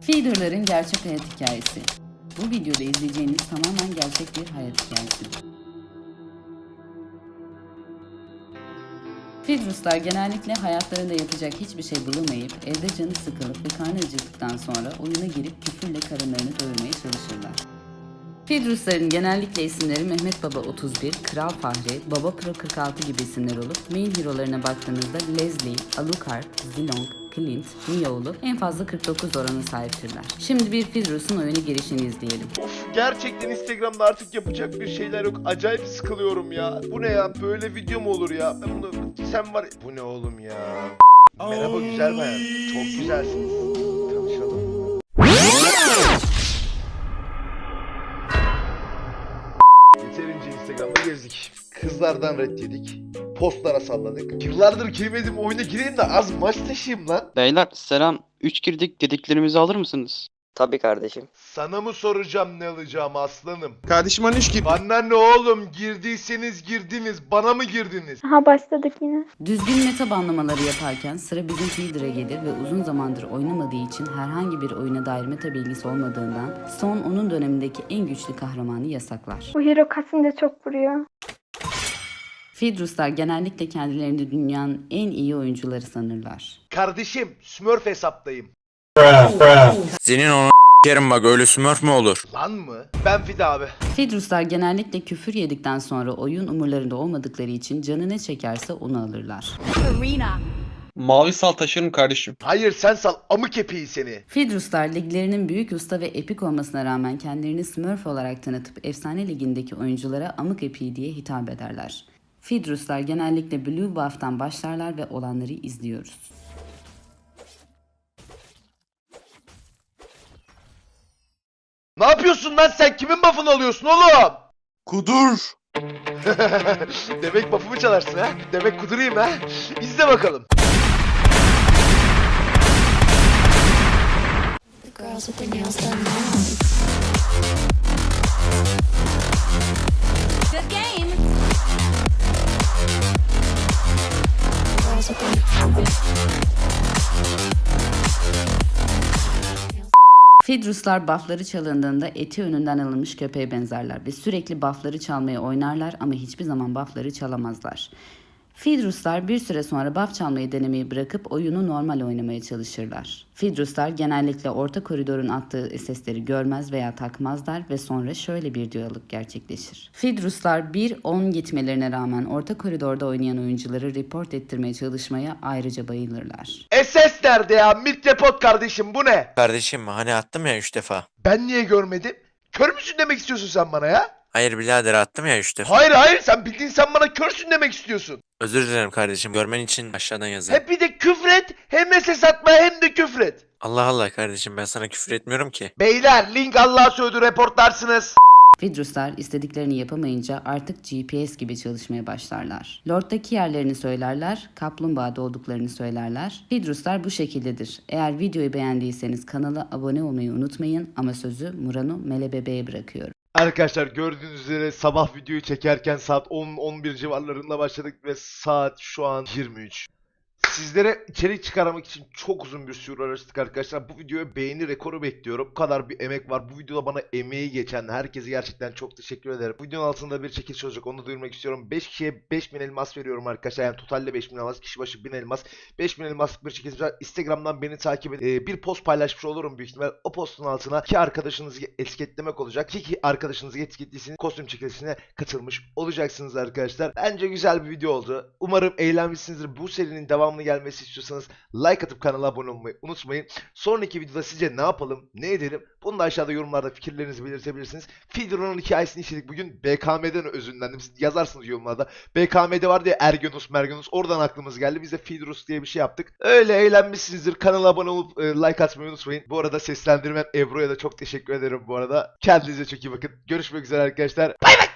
Feeder'ların gerçek hayat hikayesi. Bu videoda izleyeceğiniz tamamen gerçek bir hayat hikayesidir. Feeders'lar genellikle hayatlarında yapacak hiçbir şey bulamayıp evde canı sıkılıp ve karnı acıktıktan sonra oyuna girip küfürle karınlarını doyurmaya çalışırlar. Feeders'ların genellikle isimleri Mehmet Baba 31, Kral Fahri, Baba Pro 46 gibi isimler olup main hero'larına baktığınızda Leslie, Alucard, Zilong, Clint, Miyoğlu en fazla 49 oranı sahiptirler. Şimdi bir Feeders'ın oyuna girişini izleyelim. Of gerçekten Instagram'da artık yapacak bir şeyler yok. Acayip sıkılıyorum ya. Bu ne ya? Böyle video mu olur ya? Ben bunu sen var. Bu ne oğlum ya? Merhaba güzel bayan. Çok güzelsiniz. Kızlardan red yedik. Postlara salladık. Yıllardır girmedim oyuna gireyim de az maç taşıyayım lan. Beyler selam. 3 girdik dediklerimizi alır mısınız? Tabii kardeşim. Sana mı soracağım ne alacağım aslanım? Kardeşim hani iş gibi. Bana ne oğlum? Girdiyseniz girdiniz. Bana mı girdiniz? Aha başladık yine. Düzgün meta banlamaları yaparken sıra bizim Feeder'a gelir ve uzun zamandır oynamadığı için herhangi bir oyuna dair meta bilgisi olmadığından son onun dönemindeki en güçlü kahramanı yasaklar. Bu hero kasınca çok vuruyor. Feeders'lar genellikle kendilerini dünyanın en iyi oyuncuları sanırlar. Kardeşim Smurf hesaptayım. Senin onu yerim bak öyle smurf mü olur? Lan mı? Ben Fide abi. Feeders'lar genellikle küfür yedikten sonra oyun umurlarında olmadıkları için canı ne çekerse onu alırlar. Mavi sal taşırım kardeşim. Hayır sen sal amık epiği seni. Feeders'lar liglerinin büyük usta ve epik olmasına rağmen kendilerini Smurf olarak tanıtıp efsane ligindeki oyunculara amık epiği diye hitap ederler. Feeders'lar genellikle Blue Buff'tan başlarlar ve olanları izliyoruz. Ne yapıyorsun lan sen? Kimin buff'ını alıyorsun oğlum? Kudur. Demek buff'ımı çalarsın ha? Demek kudurayım ha? İzle bakalım. Girls with their nails done now. Feeders'lar buffları çalındığında eti önünden alınmış köpeğe benzerler ve sürekli buffları çalmaya oynarlar ama hiçbir zaman buffları çalamazlar. Feeders'lar bir süre sonra buff çalmayı denemeyi bırakıp oyunu normal oynamaya çalışırlar. Feeders'lar genellikle orta koridorun attığı sesleri görmez veya takmazlar ve sonra şöyle bir diyalog gerçekleşir. Feeders'lar 1-10 gitmelerine rağmen orta koridorda oynayan oyuncuları report ettirmeye çalışmaya ayrıca bayılırlar. SS nerede ya? Mid depot kardeşim bu ne? Kardeşim hani attım ya 3 defa. Ben niye görmedim? Kör müsün demek istiyorsun sen bana ya? Hayır birader attım ya 3 defa. Hayır hayır sen bildiğin sen bana körsün demek istiyorsun. Özür dilerim kardeşim görmen için aşağıdan yazarım. Hep bir de küfret hem SS atmaya hem de küfret. Allah Allah kardeşim ben sana küfür etmiyorum ki. Beyler link Allah'a sövdü reportlarsınız. Feeders'lar istediklerini yapamayınca artık GPS gibi çalışmaya başlarlar. Lord'daki yerlerini söylerler, kaplumbağada olduklarını söylerler. Feeders'lar bu şekildedir. Eğer videoyu beğendiyseniz kanala abone olmayı unutmayın ama sözü Murano Melebebe'ye bırakıyorum. Arkadaşlar gördüğünüz üzere sabah videoyu çekerken saat 10-11 civarlarında başladık ve saat şu an 23. Sizlere içerik çıkarmak için çok uzun bir süre uğraştık arkadaşlar. Bu videoya beğeni rekoru bekliyorum. Bu kadar bir emek var. Bu videoda bana emeği geçen herkese gerçekten çok teşekkür ederim. Bu videonun altında bir çekiliş olacak. Onu duyurmak istiyorum. 5 kişiye 5000 elmas veriyorum arkadaşlar. Yani totalde 5000 elmas. Kişi başı 1000 elmas. 5000 elmaslık bir çekiliş var. Instagram'dan beni takip edin. Ee, bir post paylaşmış olurum büyük ihtimal. O postun altına iki arkadaşınızı etiketlemek olacak. İki arkadaşınızı etiketliyseniz kostüm çekilişine katılmış olacaksınız arkadaşlar. Bence güzel bir video oldu. Umarım eğlenmişsinizdir. Bu serinin devamını gelmesi istiyorsanız like atıp kanala abone olmayı unutmayın. Sonraki videoda sizce ne yapalım, ne edelim? Bunu da aşağıda yorumlarda fikirlerinizi belirtebilirsiniz. Feeder'ın hikayesini işledik bugün. BKM'den özünlendim. Siz yazarsınız yorumlarda. BKM'de vardı ya Ergenus Mergenus. Oradan aklımız geldi. Biz de Feederus diye bir şey yaptık. Öyle eğlenmişsinizdir. Kanala abone olup e, like atmayı unutmayın. Bu arada seslendirmen Ebru'ya da çok teşekkür ederim bu arada. Kendinize çok iyi bakın. Görüşmek üzere arkadaşlar. Bay bay.